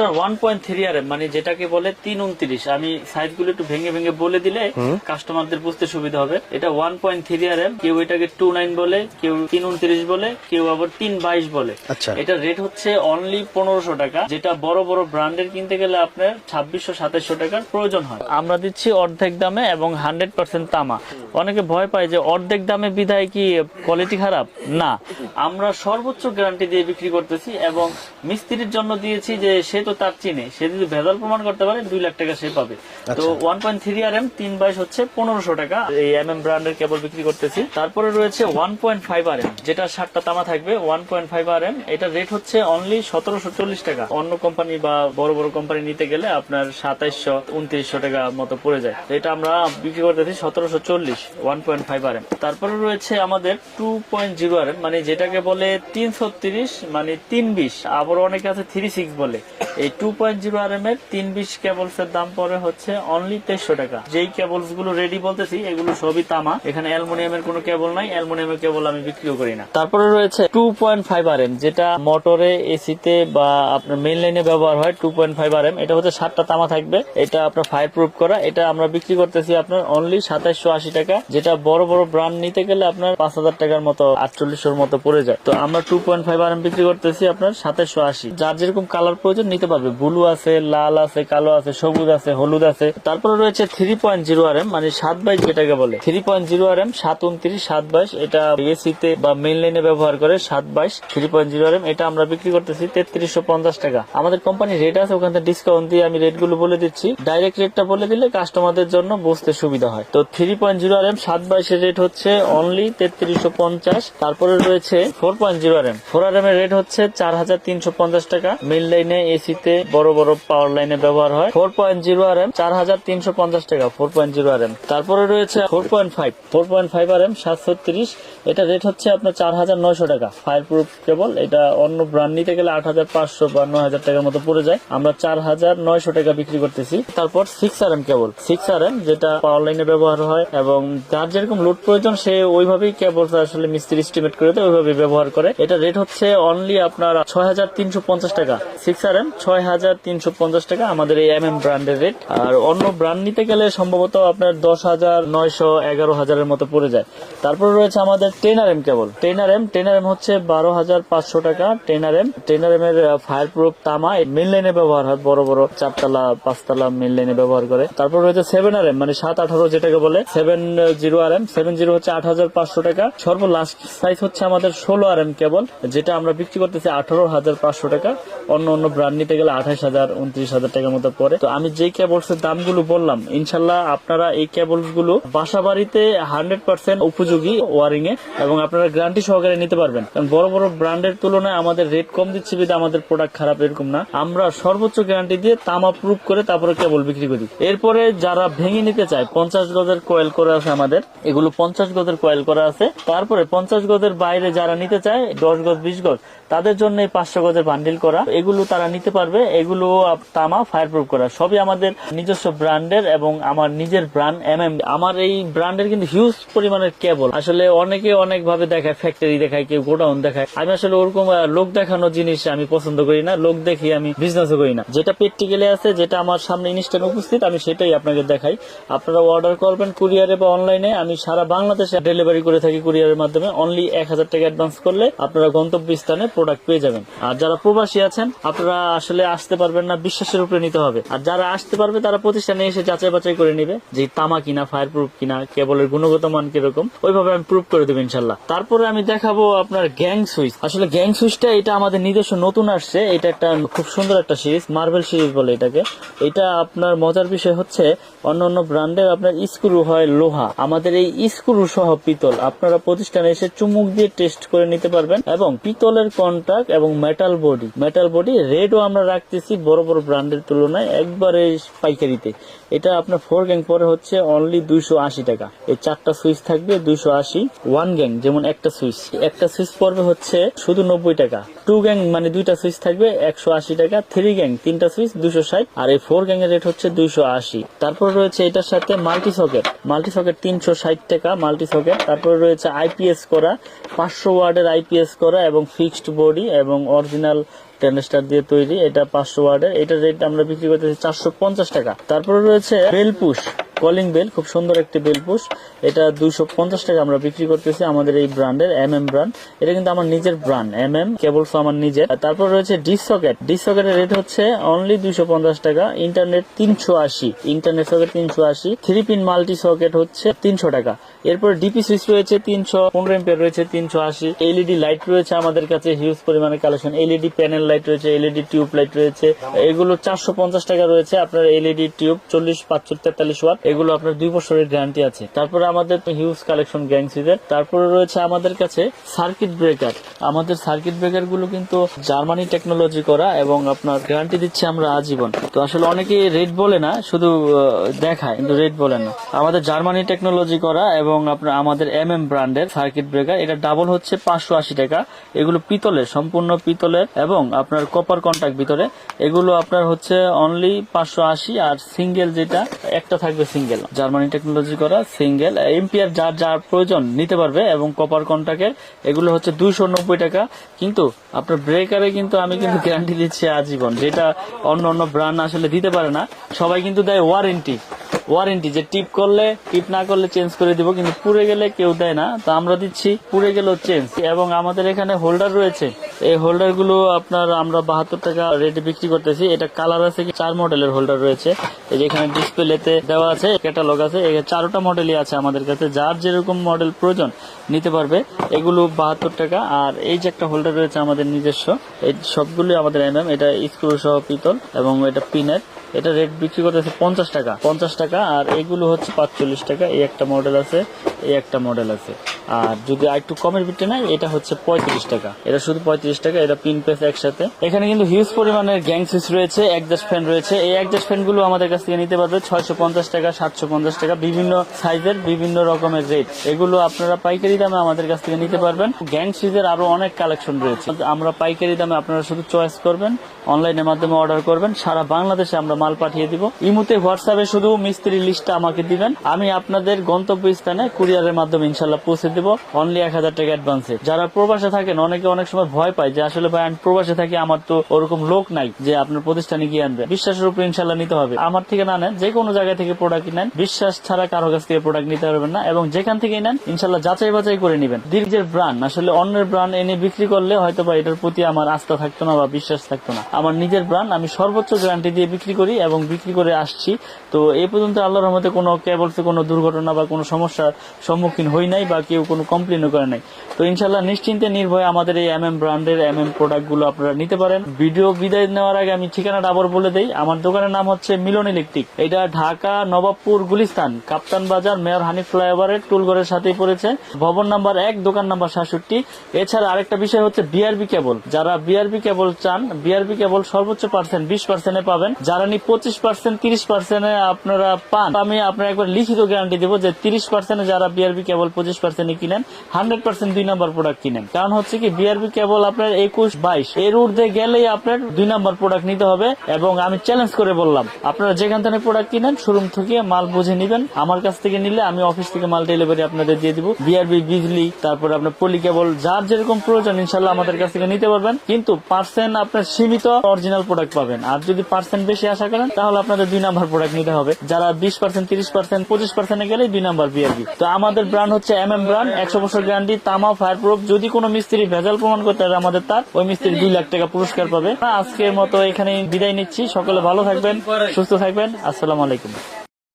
আপনার one point three আর মানে যেটাকে বলে তিন উনত্রিশ। আমি সাইজগুলো একটু ভেঙে ভেঙে বলে দিলে কাস্টমারদের বুঝতে সুবিধা হবে। এটা one point three R M কেউ এটাকে টু নাইন বলে কেউ তিন উনত্রিশ বলে কেউ আবার তিন বাইশ বলে। আচ্ছা। এটা রেট হচ্ছে অনলি পনেরোশো টাকা যেটা বড় বড় ব্র্যান্ডের কিনতে গেলে আপনার ছাব্বিশশো সাতাশশো টাকার প্রয়োজন হয়। আমরা দিচ্ছি অর্ধেক দামে এবং হান্ড্রেড পার্সেন্ট তামা। অনেকে ভয় পায় যে অর্ধেক দামে বিধায় কি কোয়ালিটি খারাপ? না। আমরা সর্বোচ্চ গ্যারান্টি দিয়ে বিক্রি করতেছি এবং মিস্ত্রির জন্য দিয়েছি যে সে তো তার চিনে। সে যদি ভেজাল প্রমাণ করতে পারে দুই লাখ টাকা সে পাবে। তো one point three R M তিন বাইশ হচ্ছে পনেরোশো টাকা। এই এম এম ব্র্যান্ডের কেবল বিক্রি করতেছি। তারপরে রয়েছে one point five R M যেটা ষাটটা তামা থাকবে। One point five R M এটা রেট হচ্ছে অনলি সতেরোশো চল্লিশ টাকা। অন্য কোম্পানি বা বড় বড় কোম্পানি নিতে গেলে আপনার সাতাইশশো উনত্রিশশো টাকা মতো পড়ে যায়। তো এটা আমরা বিক্রি করতেছি সতেরোশো চল্লিশ one point five R M তারপরে রয়েছে আমাদের two point zero R M মানে যেটাকে বলে তিন ছত্রিশ মানে তিন বিশ। আবার অনেকে আছে থ্রি সিক্স বলে। এই two point zero R M এর তিন বিশ কেবলস এর দাম পরে হচ্ছে অনলি তেইশশো টাকা। যেই কেবলসগুলো রেডি বলতেছি, এগুলো সবই তামা। এখানে অ্যালুমিনিয়ামের কোনো কেবল নাই, অ্যালুমিনিয়ামের কেবল আমি বিক্রিও করি না। তারপরে রয়েছে two point five R M যেটা মোটরে এসিতে বা আপনার মেইন লাইনে ব্যবহার হয় two point five R M এটা হচ্ছে সাতটা তামা থাকবে। এটা আপনার ফায়ার প্রুফ করা। এটা আমরা বিক্রি করতেছি আপনার অনলি সাতাশশো আশি টাকা। যেটা বড় বড় ব্র্যান্ড নিতে গেলে আপনার পাঁচ হাজার টাকার মতো, আটচল্লিশশোর মতো পড়ে যায়। তো আমরা two point five R M বিক্রি করতেছি আপনার সাতাশশো আশি। যার যেরকম কালার প্রয়োজন নিতে পারবে। ব্লু আছে, লাল আছে, কালো আছে, সবুজ আছে, হলুদ আছে। তারপরে রয়েছে three point zero R M মানে সাত বাইশ যেটাকে বলে। Three point zero R M সাত উনত্রিশ, সাত বাইশ, এটা এসিতে বা মেইন লাইনে ব্যবহার করে সাত বাইশ three point zero R M এটা আমরা বিক্রি করতেছি তেত্রিশশো পঞ্চাশ টাকা। আমাদের কোম্পানি রেট আছে, ওখান থেকে ডিসকাউন্ট দিয়ে আমি রেটগুলো বলে দিচ্ছি। ডাইরেক্ট রেটটা বলে দিলে কাস্টমারদের জন্য বুঝতে সুবিধা হয়। তো three point zero R M সাত বাইশের রেট হচ্ছে অনলি তেত্রিশশো পঞ্চাশ, তারপরে রয়েছে four point zero R M four R M এর রেট হচ্ছে চার হাজার তিনশো পঞ্চাশ টাকা। মেন লাইনে এসিতে বড় বড় পাওয়ার লাইনে ব্যবহার হয়। Four point zero R M চার হাজার তিনশো পঞ্চাশ টাকা four point zero R M তারপরে রয়েছে four point five four point five R M সাতশো তিরিশ। এটা রেট হচ্ছে আপনার চার হাজার নয়শো টাকা। ফায়ার প্রুফ কেবল এটা অন্য ব্র্যান্ড নিতে গেলে আট হাজার পাঁচশো বা নয় হাজার টাকার মতো পড়ে যায়। আমরা চার হাজার নয়শো টাকা বিক্রি করতেছি। তারপর six R M cable six R M যেটা পাওয়ার লাইনে ব্যবহার হয় এবং যার যেরকম লোড প্রয়োজন, সে ওইভাবেই কেবল আসলে মিস্ত্রি এস্টিমেট করে দেয় ওইভাবে ব্যবহার করে। এটা রেট হচ্ছে অনলি আপনার ছয় হাজার তিনশো পঞ্চাশ টাকা। সিক্স আর এম ছয় হাজার তিনশো পঞ্চাশ টাকা আমাদের এই এম এম ব্র্যান্ডের রেট আর অন্য ব্র্যান্ড নিতে গেলে সম্ভবত আপনার দশ হাজার নয়শো এগারো হাজারের মতো পড়ে যায়। তারপর রয়েছে আমাদের ten R M cable. Ten R M ten R M হচ্ছে বারো হাজার পাঁচশো টাকা। Ten R M ten R M এর ফায়ার প্রুফ তামা। মেন লাইনে ব্যবহার হয়, বড় বড় চারতলা, পাঁচতলা মেন লাইনে ব্যবহার করে। তারপর রয়েছে সেভেন আর এম মানে সাত আঠারো যেটাকে বলে seven zero R M seven zero হচ্ছে আট হাজার পাঁচশো টাকা। সর্ব লাস্ট সাইজ হচ্ছে আমাদের ষোলো আর এম কেবল, যেটা আমরা বিক্রি করতেছি আঠারো হাজার পাঁচশো টাকা। অন্য অন্য ব্র্যান্ড নিতে গেলে আঠাশ হাজার, উনত্রিশ হাজার টাকার মতো পড়ে। তো আমি যে কেবলস এর দামগুলো বললাম, ইনশাল্লাহ আপনারা এই কেবলসগুলো বাসা বাড়িতে হান্ড্রেড পার্সেন্ট উপযোগী ওয়ারিং এ এবং আপনারা গ্যারান্টি সহকারে নিতে পারবেন। কারণ বড় বড় ব্র্যান্ডের তুলনায় আমাদের রেট কম দিচ্ছে বিধে আমাদের প্রোডাক্ট খারাপ এরকম না। আমরা সর্বোচ্চ গ্যারান্টি দিয়ে তামা প্রুফ করে তারপরে কেবল বিক্রি করি। এরপরে যারা ভেঙে নিতে চায়, পঞ্চাশ গজের কয়েল করা আছে আমাদের। এগুলো পঞ্চাশ গজের কয়েল করা আছে। তারপরে পঞ্চাশ গজের বাইরে যারা নিতে চায়, দশ গজ, বিশ গজ তাদের জন্য এই পাঁচশো গজের বান্ডিল করা। এগুলো তারা নিতে পারবে, এগুলো তামা ফায়ার প্রুফ করা। সবই আমাদের নিজস্ব ব্র্যান্ডের এবং আমার নিজের ব্র্যান্ড এম এম আমার এই ব্র্যান্ডের কিন্তু হিউজ পরিমাণের কেবল আসলে অনেকে অনেক ভাবে দেখায় ফ্যাক্টরি দেখায়, কেউ গোডাউন দেখায়। আমি আসলে ওরকম লোক দেখানো জিনিস আমি পছন্দ করি না, লোক দেখি আমি বিজনেসও করি না। যেটা প্র্যাকটিক্যালি আছে, যেটা আমার সামনে ইনস্ট্যান্ট উপস্থিত, আমি সেটাই আপনাকে দেখাই। আপনারা অর্ডার করবেন কুরিয়ারে বা অনলাইনে আমি সারা বাংলাদেশে ডেলিভারি করে থাকি কুরিয়ারের মাধ্যমে। অনলি এক হাজার টাকা অ্যাডভান্স করলে আপনারা গন্তব্য স্থানে প্রোডাক্ট পেয়ে যাবেন। আর যারা প্রবাসী আছেন, আপনারা আসলে আসতে পারবেন না, বিশ্বাসের উপরে নিতে হবে। আর যারা আসতে পারবে, তারা প্রতিষ্ঠানে এসে যাচাই বাছাই করে নিবে যে তামা কিনা ফায়ার প্রুফ কিনা, কেবলের গুণগত মান কীরকম, ওইভাবে আমি প্রুফ করে দেবো ইনশাল্লাহ। তারপরে আমি দেখাবো আপনার গ্যাং সুইচ আসলে গ্যাং সুইচটা এটা আমাদের নিজস্ব, নতুন আসছে। এটা একটা খুব সুন্দর একটা সিরিজ মার্বেল সিরিজ বলে এটাকে। এটা আপনার মজার বিষয় হচ্ছে, অন্য অন্য ব্র্যান্ডের আপনার স্ক্রু হয় লোহা। আমাদের এই স্ক্রু সহ পিতল, আপনারা প্রতিষ্ঠানে এসে চুমুক দিয়ে টেস্ট করে নিতে পারবেন এবং পিতলের কন্ট্রাক্ট এবং মেটাল বডি মেটাল বডি রেডও আমরা রাখতেছি বড় বড় ব্র্যান্ডের তুলনায় একবারে পাইকারিতে। এটা আপনার ফোর গ্যাং পরে হচ্ছে অনলি দুইশো আশি টাকা। এই চারটা সুইচ থাকবে দুইশো আশি ওয়ান গ্যাং যেমন একটা সুইচ। একটা সুইচ পড়বে হচ্ছে শুধু নব্বই টাকা। টু গ্যাং মানে দুইটা সুইচ থাকবে, একশো আশি টাকা থ্রি গ্যাং তিনটা সুইচ দুশো ষাট, আর এই ফোর গ্যাং এর রেট হচ্ছে দুইশো আশি। তারপর রয়েছে এটার সাথে মাল্টি সকেট মাল্টি সকেট তিনশো ষাট টাকা মাল্টি সকেট তারপর রয়েছে আইপিএস করা, পাঁচশো ওয়ার্ডের আইপিএস করা এবং ফিক্সড বডি এবং অরিজিনাল টেন স্টার দিয়ে তৈরি, এটা পাঁচশো ওয়ার্ডের। এটার রেট আমরা বিক্রি করতেছি চারশো পঞ্চাশ টাকা। তারপরে রয়েছে বেলপুশ কলিং বেল খুব সুন্দর একটি বেলপুশ এটা দুইশো পঞ্চাশ টাকা আমরা বিক্রি করতেছি আমাদের এই ব্র্যান্ডের এম এম ব্র্যান্ড এটা কিন্তু আমার নিজের ব্র্যান্ড এম এম কেবলস আমার নিজের। তারপর রয়েছে ডিস সকেট ডিস সকেটের রেট হচ্ছে অনলি দুইশো পঞ্চাশ টাকা ইন্টারনেট তিনশো আশি। ইন্টারনেট সকেট তিনশো আশি থ্রি পিন মাল্টি সকেট হচ্ছে তিনশো টাকা। এরপর ডিপি সুইচ রয়েছে তিনশো, পনেরো এম্পিয়ার রয়েছে তিনশো আশি। এলইডি লাইট রয়েছে আমাদের কাছে হিউজ পরিমাণে কালেকশন এলইডি প্যানেল লাইট রয়েছে এলইডি টিউব লাইট রয়েছে, এগুলো চারশো পঞ্চাশ টাকা রয়েছে, আপনার এলইডি টিউব চল্লিশ পাঁচশো তেতাল্লিশ ওয়াট এগুলো আপনার দুই বছরের গ্যারান্টি আছে। তারপরে আমাদের হিউজ কালেকশন গ্যাং তারপরে রয়েছে আমাদের কাছে সার্কিট ব্রেকার আমাদের সার্কিট ব্রেকারগুলো কিন্তু জার্মানি টেকনোলজি করা এবং আপনার গ্যারান্টি দিচ্ছে আমরা আজীবন। তো আসলে অনেকে রেট বলে না, শুধু দেখায়, কিন্তু রেট বলে না। আমাদের জার্মানি টেকনোলজি করা এবং আপনার আমাদের এম এম ব্র্যান্ডের সার্কিট ব্রেকার এটা ডাবল হচ্ছে পাঁচশো আশি টাকা। এগুলো পিতলের, সম্পূর্ণ পিতলের এবং আপনার কপার কন্টাক্ট ভিতরে। এগুলো আপনার হচ্ছে অনলি পাঁচশো আশি আর সিঙ্গেল যেটা একটা থাকবে সিঙ্গেল জার্মানি টেকনোলজি করা সিঙ্গেল এমপিআর যার যার প্রয়োজন নিতে পারবে এবং কপার কন্টাক্টের এগুলো হচ্ছে দুইশো নব্বই টাকা। কিন্তু আপনার ব্রেকারে কিন্তু আমি কিন্তু গ্যারান্টি দিচ্ছি আজীবন। যেটা অন্য অন্য ব্র্যান্ড আসলে দিতে পারে না সবাই কিন্তু দেয় ওয়ারেন্টি ওয়ারেন্টি যে টিপ করলে টিপ না করলে চেঞ্জ করে দিব, কিন্তু পুড়ে গেলে কেউ দেয় না। তো আমরা দিচ্ছি, পুড়ে গেলেও চেঞ্জ এবং আমাদের এখানে হোল্ডার রয়েছে। এই হোল্ডারগুলো আপনার আমরা বাহাত্তর টাকা রেটে বিক্রি করতেছি। এটা কালার আছে কি? চার মডেলের হোল্ডার রয়েছে। এই যে এখানে ডিসপ্লেতে দেওয়া আছে ক্যাটালগ আছে। চারোটা মডেলই আছে আমাদের কাছে। যার যেরকম মডেল প্রয়োজন, নিতে পারবে। এগুলো বাহাত্তর টাকা। আর এই যে একটা হোল্ডার রয়েছে আমাদের নিজস্ব, এই সবগুলোই আমাদের এমএম এটা স্ক্রু সহ পিতল এবং এটা পিনের এটা রেট বিক্রি করতেছে পঞ্চাশ টাকা। পঞ্চাশ টাকা আর এগুলো হচ্ছে পাঁচচল্লিশ টাকা। এই একটা মডেল আছে, এই একটা মডেল আছে। আর যদি আর একটু কমের ভিতরে নেয়, এটা হচ্ছে পঁয়ত্রিশ টাকা। এটা শুধু পঁয়ত্রিশ টাকা, এটা পিন পেস একসাথে। এখানে কিন্তু হিউজ পরিমাণের গ্যাং সুইচ রয়েছে একজাস্ট ফ্যান রয়েছে। এই একজাস্ট ফ্যানগুলো আমাদের কাছ থেকে নিতে পারবে ছয়শো পঞ্চাশ টাকা, সাতশো পঞ্চাশ টাকা, বিভিন্ন সাইজের বিভিন্ন রকমের রেট এগুলো আপনারা পাইকারি দামে আমাদের কাছ থেকে নিতে পারবেন। গ্যাং আরও অনেক কালেকশন রয়েছে। আমরা পাইকারি দামে আপনারা শুধু চয়েস করবেন অনলাইনের মাধ্যমে অর্ডার করবেন, সারা বাংলাদেশে আমরা মাল পাঠিয়ে দিব। ইমুতে হোয়াটসঅ্যাপে শুধু মিস্ত্রি লিস্টটা আমাকে দিবেন। আমি আপনাদের গন্তব্য স্থানে কুরিয়ারের মাধ্যমে ইনশাল্লাহ পৌঁছে দিব। অনলি এক হাজার টাকা অ্যাডভান্সে যারা প্রবাসে থাকেন, অনেকে অনেক সময় ভয় পায় যে, আসলে ভাই, আমি প্রবাসে থাকি, আমার তো ওরকম লোক নাই যে আপনার প্রতিষ্ঠানে গিয়ে আনবে। বিশ্বাসের উপর ইনশাল্লাহ নিতে হবে। আমার থেকে না নেন যে কোনো জায়গা থেকে প্রোডাক্ট নেন। বিশ্বাস ছাড়া কারও কাছ থেকে প্রোডাক্ট নিতে পারবেন না এবং যেখান থেকে নেন ইনশাল্লাহ যাচাই বাছাই করে নেবেন। দীর্ঘের ব্রান্ড আসলে অন্যের ব্রান্ড এনে বিক্রি করলে হয়তো বা এটার প্রতি আমার আস্থা থাকতো না বা বিশ্বাস থাকতো না। আমার নিজের ব্রান্ড আমি সর্বোচ্চ গ্যারান্টি দিয়ে বিক্রি করি এবং বিক্রি করে আসছি। তো এই পর্যন্ত আল্লাহর রহমতে কোনো কেবলসে কোনো দুর্ঘটনা বা কোনো সমস্যার সম্মুখীন হই নাই বা কেউ কোনো কমপ্লেনও করে নাই। তো ইনশাল্লাহ নিশ্চিন্তে নির্ভয়ে আমাদের এই এম এম ব্র্যান্ডের এম এম প্রোডাক্টগুলো আপনারা নিতে পারেন। ভিডিও বিদায় নেওয়ার আগে আমি ঠিকানাটা আবার বলে দেই। আমার দোকানের নাম হচ্ছে মিলন ইলেকট্রিক। এটা ঢাকা, নবাবপুর, গুলিস্তান। কাপ্তান বাজার, মেয়র হানিফ ফ্লাইওভারের টুলঘরের সাথেই পড়েছে। ভবন নাম্বার এক, দোকান নাম্বার সাতষট্টি। এছাড়া আরেকটা বিষয় হচ্ছে বিআরবি কেবল যারা বিআরবি কেবল চান বিআরবি কেবল সর্বোচ্চ পার্সেন্ট বিশ পার্সেন্টে পাবেন। যারা নি পঁচিশ পার্সেন্ট তিরিশ পার্সেন্টে আপনারা পান, আমি আপনার একবার লিখিত গ্যারান্টি দেবো যে তিরিশ পার্সেন্টে যারা বিআরবি কেবল পঁচিশ পার্সেন্টে কিনেন হান্ড্রেড পার্সেন্ট দুই নম্বর প্রোডাক্ট কিনেন। কারণ হচ্ছে কি বিআরবি কেবল আপনার একুশ বাইশ এর ঊর্ধ্বে গেলেই আপনার দুই নম্বর প্রোডাক্ট নিতে হবে। এবং আমি চ্যালেঞ্জ করে বললাম, আপনারা যেখান থেকে প্রোডাক্ট কিনেন শোরুম থেকে মাল বুঝে নিবেন। আমার কাছ থেকে নিলে আমি অফিস থেকে মাল ডেলিভারি আপনাদের দিয়ে দিব। বিআরবি বিজলি তারপরে আপনার পলি কেবল, যার যেরকম প্রয়োজন ইনশাল্লাহ আমাদের কাছ থেকে নিতে পারবেন। কিন্তু পার্সেন্ট আপনার সীমিত অরিজিনাল প্রোডাক্ট পাবেন। আর যদি পার্সেন্ট বেশি আশা করেন, তাহলে আপনাদের দুই নাম্বার প্রোডাক্ট নিতে হবে। যারা বিশ পার্সেন্ট তিরিশ পার্সেন্ট পঁচিশ পার্সেন্টে গেলে দুই নাম্বার বিআরবি তো আমাদের ব্র্যান্ড হচ্ছে এম এম ব্র্যান্ড একশো বছর গ্যারান্টি তামা ফায়ার প্রুফ যদি কোনো মিস্ত্রি ভেজাল প্রমাণ করতে পারে আমাদের তার, ওই মিস্ত্রি দুই লাখ টাকা পুরস্কার পাবে। আজকের মতো এখানে বিদায় নিচ্ছি। সকলে ভালো থাকবেন, সুস্থ থাকবেন। আসসালামু আলাইকুম।